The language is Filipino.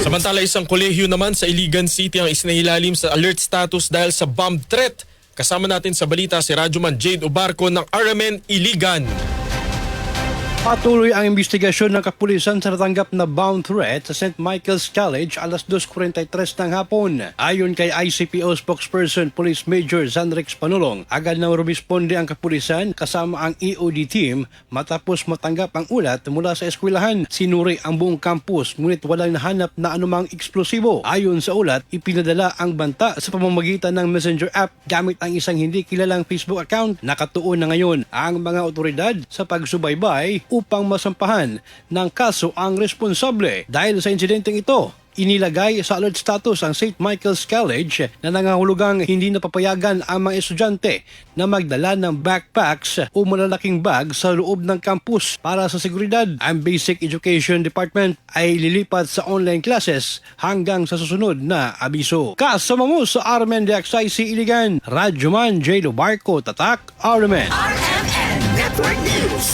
Samantala isang kolehiyo naman sa Iligan City ang isinahilalim sa alert status dahil sa bomb threat. Kasama natin sa balita si Radyoman Jade Ubarco ng RMN Iligan. Patuloy ang investigasyon ng kapulisan sa natanggap na bomb threat sa St. Michael's College alas 2.43 ng hapon. Ayon kay ICPO spokesperson Police Major Zanrex Panulong, agad na rumisponde ang kapulisan kasama ang EOD team matapos matanggap ang ulat mula sa eskwelahan. Sinuri ang buong campus ngunit walang nahanap na anumang eksplosibo. Ayon sa ulat, ipinadala ang banta sa pamamagitan ng messenger app gamit ang isang hindi kilalang Facebook account. Nakatuon na ngayon ang mga otoridad sa pagsubaybay upang masampahan ng kaso ang responsable. Dahil sa insidenteng ito, inilagay sa alert status ang St. Michael's College na nangangahulugang hindi napapayagan ang mga estudyante na magdala ng backpacks o malalaking bag sa loob ng campus para sa seguridad. Ang Basic Education Department ay lilipat sa online classes hanggang sa susunod na abiso. Kasama mo sa Armen DXIC Iligan, Radyoman J. Barco Tatak, Armen. RMN Network News.